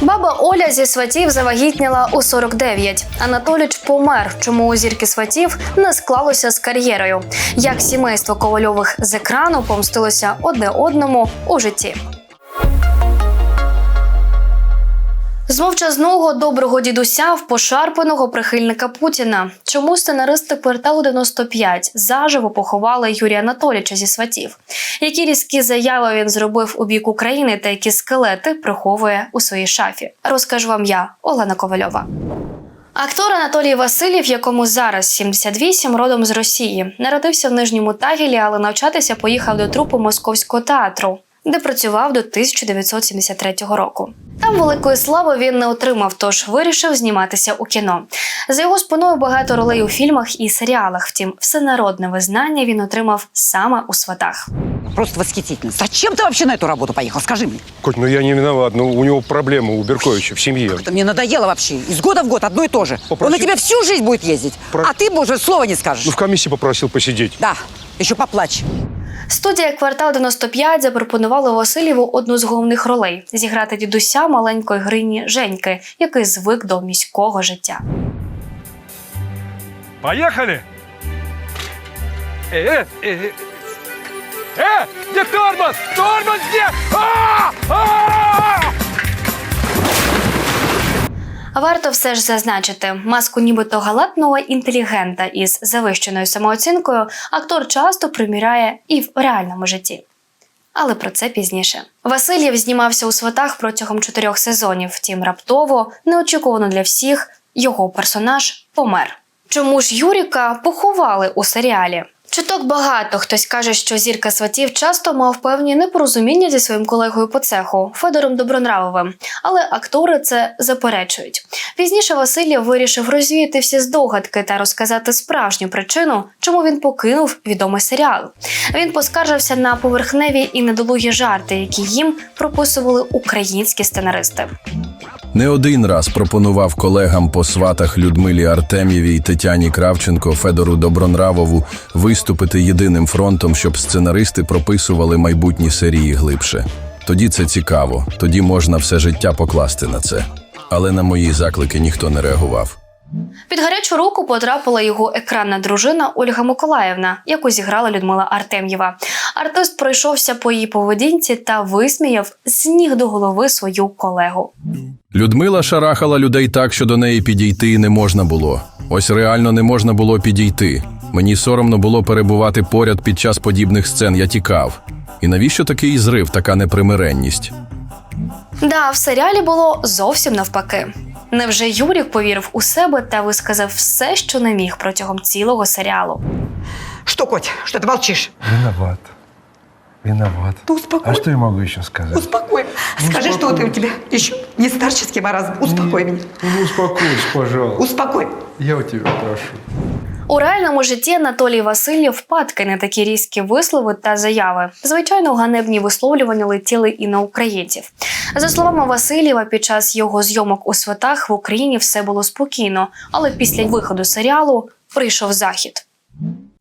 Баба Оля зі сватів завагітніла у 49. Анатоліч помер, чому у зірки сватів не склалося з кар'єрою. Як сімейство Ковальових з екрану помстилося одне одному у житті. З мовчазного доброго дідуся в пошарпаного прихильника Путіна. Чому сценаристи кварталу 95 заживо поховали Юрія Анатолійовича зі сватів? Які різкі заяви він зробив у бік України та які скелети приховує у своїй шафі? Розкажу вам я, Олена Ковальова. Актор Анатолій Васильєв, якому зараз 78, родом з Росії, народився в Нижньому Тагілі, але навчатися поїхав до трупу Московського театру, де працював до 1973 року. Там великої слави він не отримав, тож вирішив зніматися у кіно. За його спиною багато ролей у фільмах і серіалах. Втім, всенародне визнання він отримав саме у сватах. Просто восхитительно. Зачем ты вообще на эту работу поехал? Скажи мне. Коть, ну я не виноват, но у него проблемы у Берковича в семье. Это мне надоело вообще. Из года в год одно и то же. Попросил- Он на тебя всю жизнь будет ездить. Про- А ты, боже, слова не скажешь. Ну, в комиссии попросил посидеть. Да, еще поплачь. Студія Квартал 95 запропонувала Васильєву одну з головних ролей зіграти дідуся маленької грині Женьки, який звик до міського життя. Поехали! Э, э, э, э, э, где тормоз? Тормоз где? А! А! Варто все ж зазначити, маску нібито галантного інтелігента із завищеною самооцінкою актор часто приміряє і в реальному житті. Але про це пізніше. Васильєв знімався у сватах протягом чотирьох сезонів. Втім, раптово, неочікувано для всіх, його персонаж помер. Чому ж Юріка поховали у серіалі? Чуток багато хтось каже, що зірка сватів часто мав певні непорозуміння зі своїм колегою по цеху Федором Добронравовим, але актори це заперечують. Пізніше Васильєв вирішив розвіяти всі здогадки та розказати справжню причину, чому він покинув відомий серіал. Він поскаржився на поверхневі і недолугі жарти, які їм прописували українські сценаристи. Не один раз пропонував колегам по сватах Людмилі Артем'євій, Тетяні Кравченко, Федору Добронравову виступити єдиним фронтом, щоб сценаристи прописували майбутні серії глибше. Тоді це цікаво, тоді можна все життя покласти на це. Але на мої заклики ніхто не реагував. Під гарячу руку потрапила його екранна дружина Ольга Миколаївна, яку зіграла Людмила Артем'єва. Артист пройшовся по її поведінці та висміяв з ніг до голови свою колегу. Людмила шарахала людей так, що до неї підійти не можна було. Ось реально не можна було підійти. Мені соромно було перебувати поряд під час подібних сцен. Я тікав. І навіщо такий зрив, така непримиренність? Да, в серіалі було зовсім навпаки. Невже Юрік повірив у себе та висказав все, що не міг протягом цілого серіалу? Что, Коть, что ты молчишь? Виноват. Виноват. Ну, успокой. А что я могу еще сказать? Успокой. Скажи, что ты у тебя еще не старческий маразм. Успокой меня. Ну, успокойся, пожалуйста. Успокой. Я у тебя прошу. У реальному житті Анатолій Васильєв впадки на такі різкі вислови та заяви. Звичайно, ганебні висловлювання летіли і на українців. За словами Васильєва, під час його зйомок у сватах в Україні все було спокійно, але після виходу серіалу прийшов захід.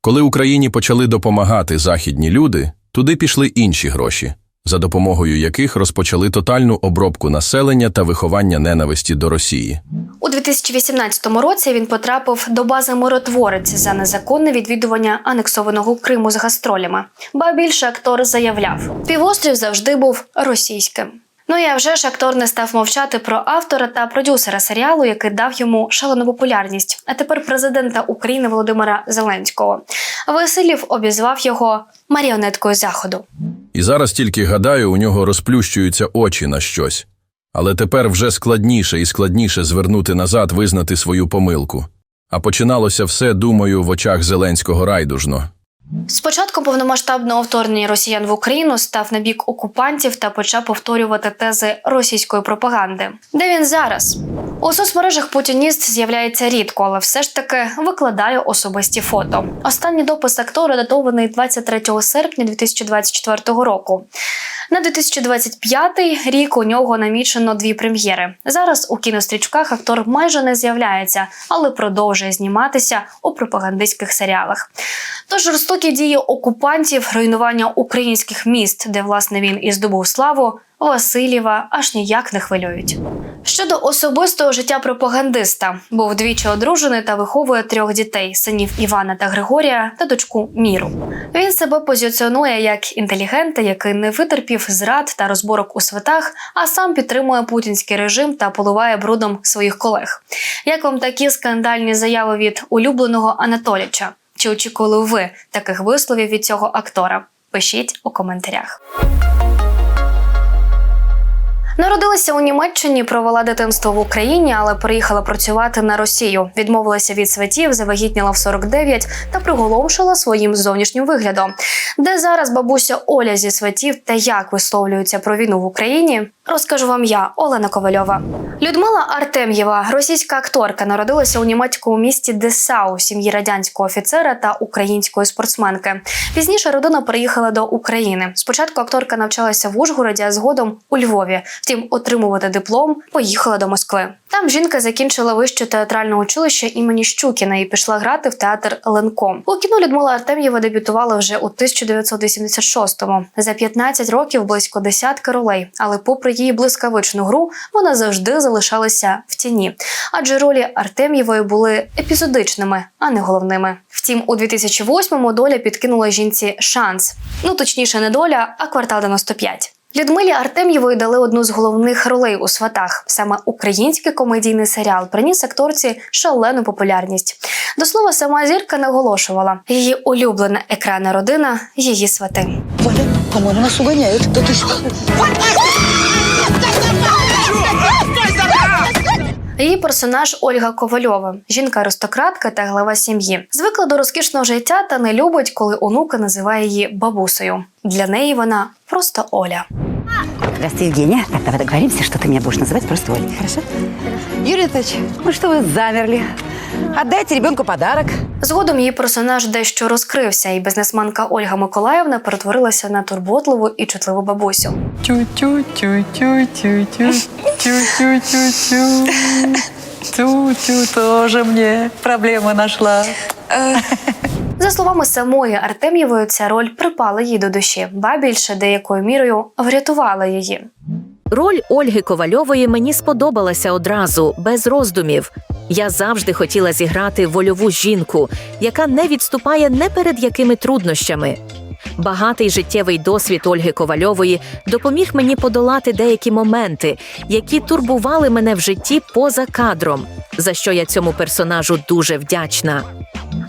Коли Україні почали допомагати західні люди, туди пішли інші гроші, за допомогою яких розпочали тотальну обробку населення та виховання ненависті до Росії. У 2018 році він потрапив до бази миротворець за незаконне відвідування анексованого Криму з гастролями. Ба більше актор заявляв, півострів завжди був російським. Ну і вже ж актор не став мовчати про автора та продюсера серіалу, який дав йому шалену популярність. А тепер президента України Володимира Зеленського. Васильєв обізвав його маріонеткою заходу. І зараз тільки гадаю, у нього розплющуються очі на щось. Але тепер вже складніше і складніше звернути назад, визнати свою помилку. А починалося все, думаю, в очах Зеленського райдужно. З початком повномасштабного вторгнення росіян в Україну став на бік окупантів та почав повторювати тези російської пропаганди. Де він зараз? У соцмережах путініст з'являється рідко, але все ж таки викладає особисті фото. Останній допис актора датований 23 серпня 2024 року. На 2025 рік у нього намічено дві прем'єри. Зараз у кінострічках актор майже не з'являється, але продовжує зніматися у пропагандистських серіалах. Тож жорстокі дії окупантів, руйнування українських міст, де власне він і здобув славу, Васильєва аж ніяк не хвилюють. Щодо особистого життя пропагандиста, був двічі одружений та виховує трьох дітей: синів Івана та Григорія та дочку Міру. Він себе позиціонує як інтелігента, який не витерпів зрад та розборок у святах, а сам підтримує путінський режим та поливає брудом своїх колег. Як вам такі скандальні заяви від улюбленого Анатоліча? Чи очікували ви таких висловів від цього актора? Пишіть у коментарях. Народилася у Німеччині, провела дитинство в Україні, але приїхала працювати на Росію. Відмовилася від святів, завагітніла в 49 та приголомшила своїм зовнішнім виглядом. Де зараз бабуся Оля зі святів та як висловлюється про війну в Україні, розкажу вам я, Олена Ковальова. Людмила Артем'єва, російська акторка, народилася у німецькому місті Десау сім'ї радянського офіцера та української спортсменки. Пізніше родина переїхала до України. Спочатку акторка навчалася в Ужгороді, а згодом у Львові. Втім, отримувати диплом поїхала до Москви. Там жінка закінчила вище театральне училище імені Щукіна і пішла грати в театр Ленком. У кіно Людмила Артем'єва дебютувала вже у 1986-му. За 15 років близько десятки ролей, але попри її блискавичну гру, вона завжди залишалася в тіні. Адже ролі Артем'євої були епізодичними, а не головними. Втім, у 2008-му доля підкинула жінці шанс. Ну точніше, не доля, а квартал 95. Людмилі Артем'євої дали одну з головних ролей у сватах. Саме український комедійний серіал приніс акторці шалену популярність. До слова, сама зірка наголошувала її улюблена екранна родина, її свати. Валя, по-моему, нас угоняют. Да ты что? Її персонаж Ольга Ковальова, жінка-аристократка та глава сім'ї. Звикла до розкішного життя та не любить, коли онука називає її бабусею. Для неї вона просто Оля. Здравствуй, Евгения. Так, давай договоримся, что ты меня будешь называть просто Олей, хорошо? Юрий Анатольевич, Ну что вы замерли? отдайте ребенку подарок. Згодом її персонаж дещо розкрився, і бізнесменка Ольга Миколаївна перетворилася на турботливу і чутливу бабусю. Тю-тю-тю-тю-тю-тю-тю-тю. Тю-тю тоже мне проблема нашла. за словами самої Артем'євої, ця роль припала їй до душі, ба більше деякою мірою врятувала її. Роль Ольги Ковальової мені сподобалася одразу, без роздумів. Я завжди хотіла зіграти вольову жінку, яка не відступає не перед якими труднощами. Багатий життєвий досвід Ольги Ковальової допоміг мені подолати деякі моменти, які турбували мене в житті поза кадром, за що я цьому персонажу дуже вдячна.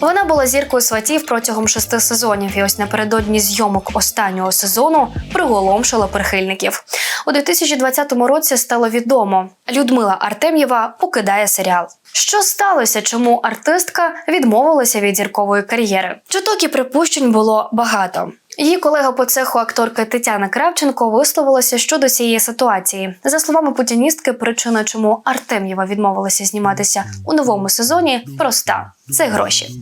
Вона була зіркою сватів протягом шести сезонів, і ось напередодні зйомок останнього сезону приголомшила прихильників. У 2020 році стало відомо, Людмила Артем'єва покидає серіал. Що сталося? Чому артистка відмовилася від зіркової кар'єри? Чуток і припущень було багато. Її колега по цеху акторка Тетяна Кравченко висловилася щодо цієї ситуації. За словами путіністки, причина, чому Артем'єва відмовилася зніматися у новому сезоні, проста це гроші.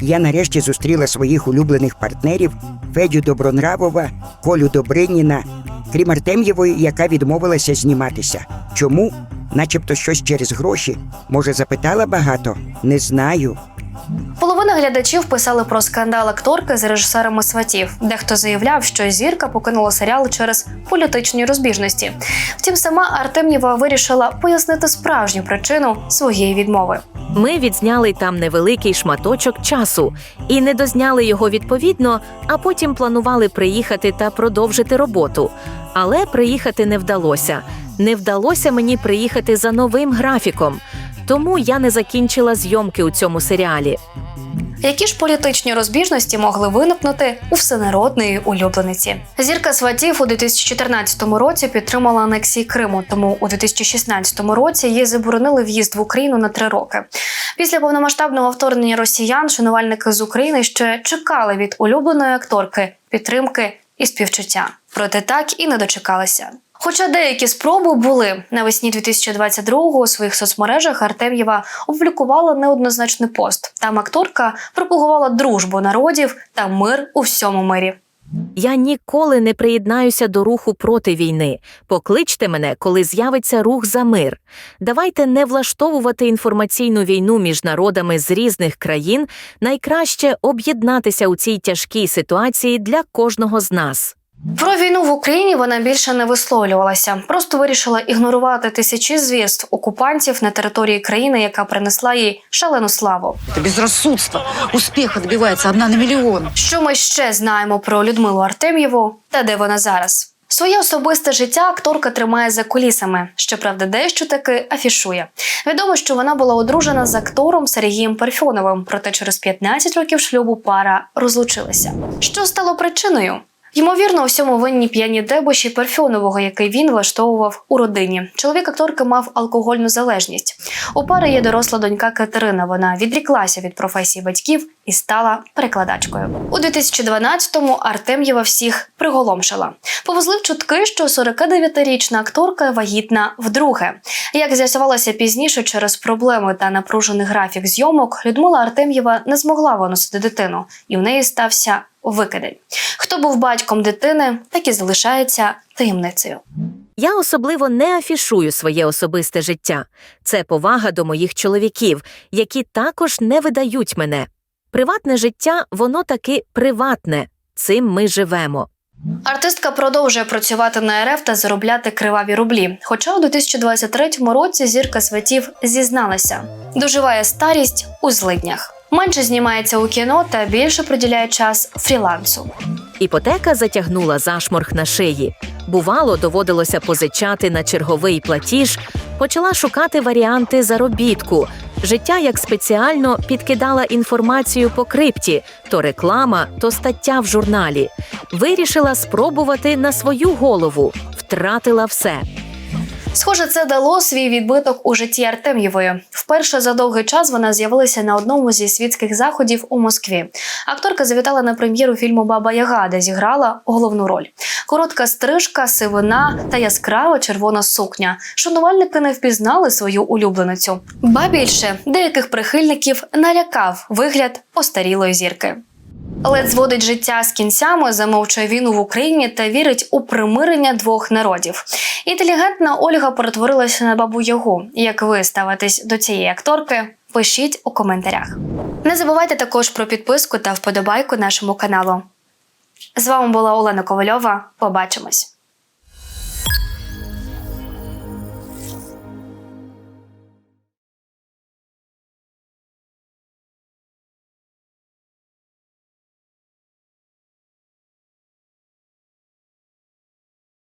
Я нарешті зустріла своїх улюблених партнерів Федю Добронравова, Колю Добриніна, крім Артем'євої, яка відмовилася зніматися. Чому? Начебто щось через гроші. Може, запитала багато? Не знаю. Половина глядачів писали про скандал акторки з режисерами сватів. Дехто заявляв, що зірка покинула серіал через політичні розбіжності. Втім, сама Артем'єва вирішила пояснити справжню причину своєї відмови. Ми відзняли там невеликий шматочок часу і не дозняли його відповідно, а потім планували приїхати та продовжити роботу. Але приїхати не вдалося. Не вдалося мені приїхати за новим графіком, тому я не закінчила зйомки у цьому серіалі. Які ж політичні розбіжності могли виникнути у всенародної улюблениці? Зірка сватів у 2014 році підтримала анексії Криму, тому у 2016 році їй заборонили в'їзд в Україну на три роки. Після повномасштабного вторгнення росіян шанувальники з України ще чекали від улюбленої акторки підтримки і співчуття. Проте так і не дочекалися. Хоча деякі спроби були навесні 2022-го у своїх соцмережах Артем'єва опублікувала неоднозначний пост. Там акторка пропагувала дружбу народів та мир у всьому мирі. Я ніколи не приєднаюся до руху проти війни. Покличте мене, коли з'явиться рух за мир. Давайте не влаштовувати інформаційну війну між народами з різних країн. Найкраще об'єднатися у цій тяжкій ситуації для кожного з нас. Про війну в Україні вона більше не висловлювалася, просто вирішила ігнорувати тисячі звірств окупантів на території країни, яка принесла їй шалену славу. Это безрассудство. Успеха добивается одна на миллион. Що ми ще знаємо про Людмилу Артем'єву та де вона зараз? Своє особисте життя акторка тримає за кулісами. Щоправда, дещо таки афішує. Відомо, що вона була одружена з актором Сергієм Парфьоновим, проте через 15 років шлюбу пара розлучилася. Що стало причиною? Ймовірно, у всьому винні п'яні дебуші Парфьонового, який він влаштовував у родині. Чоловік акторки мав алкогольну залежність. У пари є доросла донька Катерина. Вона відріклася від професії батьків і стала перекладачкою. У 2012-му Артем'єва всіх приголомшила. Повезли в чутки, що 49-річна акторка вагітна вдруге. Як з'ясувалося пізніше, через проблеми та напружений графік зйомок Людмила Артем'єва не змогла виносити дитину, і в неї стався викидень. Хто був батьком дитини, так і залишається таємницею. Я особливо не афішую своє особисте життя. Це повага до моїх чоловіків, які також не видають мене. Приватне життя, воно таки приватне. Цим ми живемо. Артистка продовжує працювати на РФ та заробляти криваві рублі. Хоча у 2023 році зірка святів зізналася, доживає старість у злиднях. Менше знімається у кіно та більше приділяє час фрілансу. Іпотека затягнула зашморг на шиї. Бувало, доводилося позичати на черговий платіж, почала шукати варіанти заробітку. Життя як спеціально підкидала інформацію по крипті, то реклама, то стаття в журналі. Вирішила спробувати на свою голову, втратила все. Схоже, це дало свій відбиток у житті Артем'євої. Вперше за довгий час вона з'явилася на одному зі світських заходів у Москві. Акторка завітала на прем'єру фільму Баба Яга, де зіграла головну роль. Коротка стрижка, сивина та яскрава червона сукня. Шанувальники не впізнали свою улюбленицю. Ба більше деяких прихильників налякав вигляд постарілої зірки. Лед зводить життя з кінцями, замовчує війну в Україні та вірить у примирення двох народів. Інтелігентна Ольга перетворилася на бабу Ягу. Як ви ставитесь до цієї акторки? Пишіть у коментарях. Не забувайте також про підписку та вподобайку нашому каналу. З вами була Олена Ковальова. Побачимось.